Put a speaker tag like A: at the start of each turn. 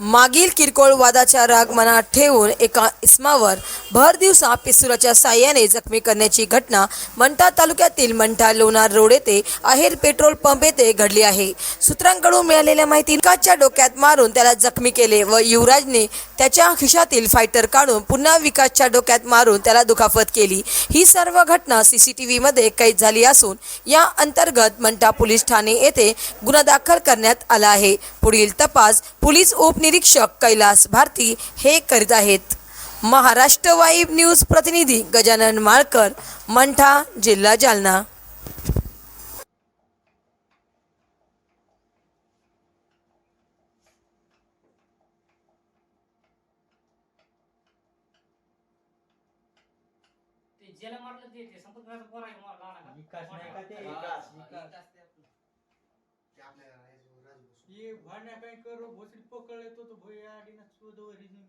A: मागील किरकोळ वादाचा राग मनात ठेवून एका इस्मावर भर दिवसा पिस्तुलाच्या साह्याने जखमी करण्याची घटना मंठा तालुक्यातील मंठा लोणार रोड येथे आहेर पेट्रोल पंप येथे घडली आहे. सूत्रांकडून मिळालेल्या माहिती विकासच्या डोक्यात मारून त्याला जखमी केले व युवराजने त्याच्या खिशातील फायटर काढून पुन्हा विकासच्या डोक्यात मारून त्याला दुखापत केली. ही सर्व घटना सीसीटीव्ही मध्ये कैद झाली असून या अंतर्गत मंठा पोलीस ठाणे येथे गुन्हा दाखल करण्यात आला आहे. पुढील तपास पोलीस उपनिरीक्षक कैलास भारती हे करीत आहेत. महाराष्ट्र वाईब न्यूज प्रतिनिधी गजानन माळकर मंठा जिल्हा जालना.
B: ते ज्याला मारलं ते ते संपत नाही पोर आहे मला लहान आहे
C: विकास नाही का ते?
B: विकास,
C: विकास.
B: विकास.
D: ते आपल्या राज- राजभाऊ.
C: ये भांड्या काय करो भोसडी पकडले तो तो भोया आडीना शोधवर हिजून